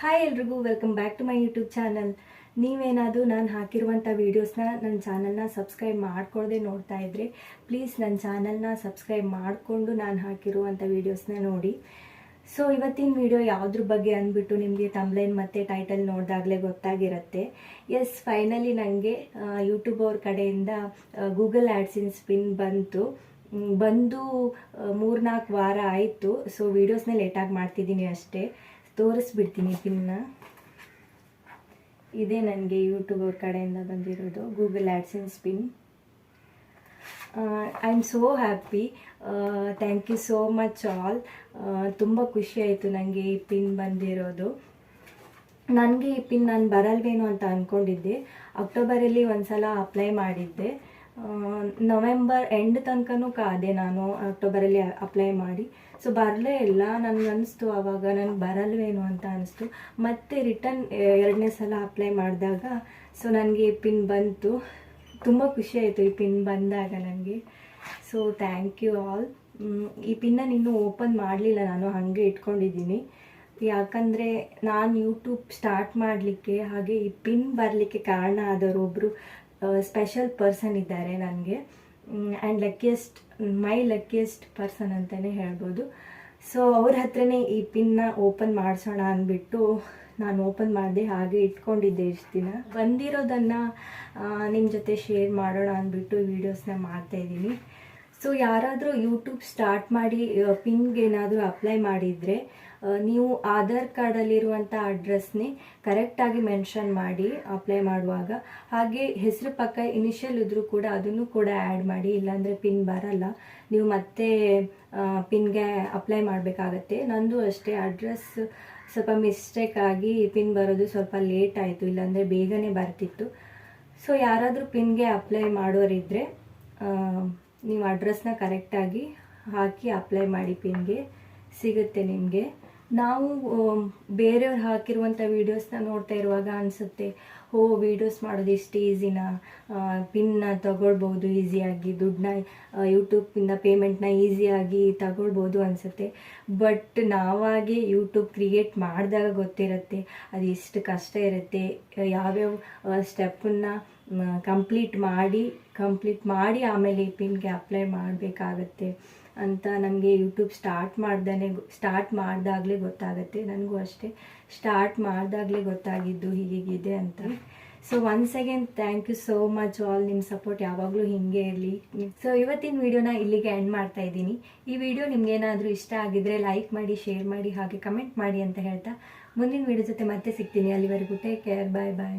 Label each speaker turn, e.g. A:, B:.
A: Hi ಎಲ್ರಿಗೂ welcome back to my YouTube channel ನೀವೇನಾದರೂ ನಾನು ಹಾಕಿರುವಂಥ ವೀಡಿಯೋಸ್ನ ನನ್ನ ಚಾನಲ್ನ ಸಬ್ಸ್ಕ್ರೈಬ್ ಮಾಡ್ಕೊಳ್ಳದೆ ನೋಡ್ತಾ ಇದ್ದರೆ ಪ್ಲೀಸ್ ನನ್ನ ಚಾನಲ್ನ ಸಬ್ಸ್ಕ್ರೈಬ್ ಮಾಡಿಕೊಂಡು ನಾನು ಹಾಕಿರುವಂಥ ವೀಡಿಯೋಸ್ನ ನೋಡಿ. ಸೊ ಇವತ್ತಿನ ವಿಡಿಯೋ ಯಾವುದ್ರ ಬಗ್ಗೆ ಅಂದ್ಬಿಟ್ಟು ನಿಮಗೆ ತಮ್ಲೈನ್ ಮತ್ತು ಟೈಟಲ್ ನೋಡಿದಾಗಲೇ ಗೊತ್ತಾಗಿರುತ್ತೆ. ಎಸ್ ಫೈನಲಿ ನನಗೆ ಯೂಟ್ಯೂಬ್ ಅವ್ರ ಕಡೆಯಿಂದ ಗೂಗಲ್ ಆ್ಯಡ್ಸಿನ್ಸ್ ಸ್ಪಿನ್ ಬಂತು. ಬಂದು ಮೂರ್ನಾಲ್ಕು ವಾರ ಆಯಿತು. ಸೊ ವೀಡಿಯೋಸ್ನ ಲೇಟಾಗಿ ಮಾಡ್ತಿದ್ದೀನಿ ಅಷ್ಟೇ. ತೋರಿಸ್ಬಿಡ್ತೀನಿ ಪಿನ್ನ. ಇದೇ ನನಗೆ ಯೂಟ್ಯೂಬ್ ಕಡೆಯಿಂದ ಬಂದಿರೋದು Google AdSense pin. I am so happy thank you so much all ತುಂಬ ಖುಷಿ ಆಯಿತು ನನಗೆ ಈ ಪಿನ್ ಬಂದಿರೋದು. ನನಗೆ ಈ ಪಿನ್ ನಾನು ಬರಲ್ವೇನೋ ಅಂತ ಅಂದ್ಕೊಂಡಿದ್ದೆ ಅಕ್ಟೋಬರಲ್ಲಿ ಒಂದು ಸಲ ಅಪ್ಲೈ ಮಾಡಿದ್ದೆ. ನವೆಂಬರ್ ಎಂಡ್ ತನಕನೂ ಕಾದೆ ನಾನು ಅಕ್ಟೋಬರಲ್ಲಿ ಅಪ್ಲೈ ಮಾಡಿ. ಸೊ ಬರಲೇ ಇಲ್ಲ. ನನಗೆ ಅನಿಸ್ತು ಆವಾಗ ನನಗೆ ಬರಲ್ವೇನು ಅಂತ ಅನಿಸ್ತು. ಮತ್ತೆ ರಿಟರ್ನ್ ಎರಡನೇ ಸಲ ಅಪ್ಲೈ ಮಾಡಿದಾಗ ಸೊ ನನಗೆ ಪಿನ್ ಬಂತು. ತುಂಬ ಖುಷಿ ಆಯಿತು ಈ ಪಿನ್ ಬಂದಾಗ ನನಗೆ. ಸೊ ಥ್ಯಾಂಕ್ ಯು ಆಲ್ ಈ ಪಿನ್ನ ಇನ್ನೂ ಓಪನ್ ಮಾಡಲಿಲ್ಲ ನಾನು. ಹಾಗೆ ಇಟ್ಕೊಂಡಿದ್ದೀನಿ. ಯಾಕಂದರೆ ನಾನು ಯೂಟ್ಯೂಬ್ ಸ್ಟಾರ್ಟ್ ಮಾಡಲಿಕ್ಕೆ, ಹಾಗೆ ಈ ಪಿನ್ ಬರಲಿಕ್ಕೆ ಕಾರಣ ಆದವರು ಒಬ್ಬರು ಸ್ಪೆಷಲ್ ಪರ್ಸನ್ ಇದ್ದಾರೆ ನನಗೆ. And luckiest my luckiest person ಅಂತಲೇ ಹೇಳ್ಬೋದು. ಸೊ ಅವ್ರ ಹತ್ರನೇ ಈ ಪಿನ್ನ ಓಪನ್ ಮಾಡಿಸೋಣ ಅಂದ್ಬಿಟ್ಟು ನಾನು ಓಪನ್ ಮಾಡಿದೆ ಹಾಗೆ ಇಟ್ಕೊಂಡಿದ್ದೆ ಇಷ್ಟು ದಿನ. ಬಂದಿರೋದನ್ನು ನಿಮ್ಮ ಜೊತೆ ಶೇರ್ ಮಾಡೋಣ ಅಂದ್ಬಿಟ್ಟು ವೀಡಿಯೋಸ್ನ ಮಾಡ್ತಾಯಿದ್ದೀನಿ ಸೊ ಯಾರಾದರೂ ಯೂಟ್ಯೂಬ್ ಸ್ಟಾರ್ಟ್ ಮಾಡಿ ಪಿನ್ಗೆ ಏನಾದರೂ ಅಪ್ಲೈ ಮಾಡಿದರೆ ನೀವು ಆಧಾರ್ ಕಾರ್ಡಲ್ಲಿರುವಂಥ ಅಡ್ರೆಸ್ನೇ ಕರೆಕ್ಟಾಗಿ ಮೆನ್ಷನ್ ಮಾಡಿ ಅಪ್ಲೈ ಮಾಡುವಾಗ, ಹಾಗೆ ಹೆಸರು ಪಕ್ಕ ಇನಿಷಿಯಲ್ ಇದ್ರೂ ಕೂಡ ಅದನ್ನು ಕೂಡ ಆ್ಯಡ್ ಮಾಡಿ, ಇಲ್ಲಾಂದರೆ ಪಿನ್ ಬರಲ್ಲ. ನೀವು ಮತ್ತೆ ಪಿನ್ಗೆ ಅಪ್ಲೈ ಮಾಡಬೇಕಾಗತ್ತೆ. ನಂದು ಅಷ್ಟೇ ಅಡ್ರೆಸ್ ಸ್ವಲ್ಪ ಮಿಸ್ಟೇಕ್ ಆಗಿ ಪಿನ್ ಬರೋದು ಸ್ವಲ್ಪ ಲೇಟ್ ಆಯಿತು, ಇಲ್ಲಾಂದರೆ ಬೇಗನೆ ಬರ್ತಿತ್ತು. ಸೊ ಯಾರಾದರೂ ಪಿನ್ಗೆ ಅಪ್ಲೈ ಮಾಡೋರಿದ್ದರೆ ನೀವು ಅಡ್ರೆಸ್ನ ಕರೆಕ್ಟಾಗಿ ಹಾಕಿ ಅಪ್ಲೈ ಮಾಡಿ ಪಿನ್ಗೆ ಸಿಗುತ್ತೆ ನಿಮಗೆ. ನಾವು ಬೇರೆಯವ್ರು ಹಾಕಿರುವಂಥ ವೀಡಿಯೋಸ್ನ ನೋಡ್ತಾ ಇರುವಾಗ ಅನಿಸುತ್ತೆ, ಓ, ವೀಡಿಯೋಸ್ ಮಾಡೋದು ಇಷ್ಟು ಈಸಿನ ಪಿನ್ನ ತಗೊಳ್ಬೋದು, ಈಸಿಯಾಗಿ, ದುಡ್ಡನ್ನ ಯೂಟ್ಯೂಬಿಂದ ಪೇಮೆಂಟ್ನ ಈಸಿಯಾಗಿ ತಗೊಳ್ಬೋದು ಅನಿಸುತ್ತೆ. ಬಟ್ ನಾವಾಗೆ ಯೂಟ್ಯೂಬ್ ಕ್ರಿಯೇಟ್ ಮಾಡಿದಾಗ ಗೊತ್ತಿರುತ್ತೆ, ಅದು ಎಷ್ಟು ಕಷ್ಟ ಇರುತ್ತೆ, ಯಾವ್ಯಾವ ಸ್ಟೆಪ್ಪನ್ನು ಕಂಪ್ಲೀಟ್ ಮಾಡಿ ಕಂಪ್ಲೀಟ್ ಮಾಡಿ ಆಮೇಲೆ ಈ ಪಿನ್ಗೆ ಅಪ್ಲೈ ಮಾಡಬೇಕಾಗತ್ತೆ ಅಂತ ನಮಗೆ ಯೂಟ್ಯೂಬ್ ಸ್ಟಾರ್ಟ್ ಮಾಡ್ದೇ ಸ್ಟಾರ್ಟ್ ಮಾಡಿದಾಗಲೇ ಗೊತ್ತಾಗುತ್ತೆ. ನನಗೂ ಅಷ್ಟೇ ಸ್ಟಾರ್ಟ್ ಮಾಡಿದಾಗಲೇ ಗೊತ್ತಾಗಿದ್ದು ಹೀಗಿದೆ ಅಂತ. So once again thank you so much all ನಿಮ್ಮ ಸಪೋರ್ಟ್ ಯಾವಾಗಲೂ ಹೀಗೆ ಇರಲಿ. ಸೊ ಇವತ್ತಿನ ವಿಡಿಯೋನ ಇಲ್ಲಿಗೆ ಎಂಡ್ ಮಾಡ್ತಾ ಇದ್ದೀನಿ. ಈ ವಿಡಿಯೋ ನಿಮ್ಗೇನಾದರೂ ಇಷ್ಟ ಆಗಿದ್ರೆ ಲೈಕ್ ಮಾಡಿ ಶೇರ್ ಮಾಡಿ, ಹಾಗೆ ಕಮೆಂಟ್ ಮಾಡಿ ಅಂತ ಹೇಳ್ತಾ ಮುಂದಿನ ವಿಡಿಯೋ ಜೊತೆ ಮತ್ತೆ ಸಿಗ್ತೀನಿ. ಅಲ್ಲಿವರೆಗೂ ಟೇಕ್ ಕೇರ್ ಬಾಯ್ ಬಾಯ್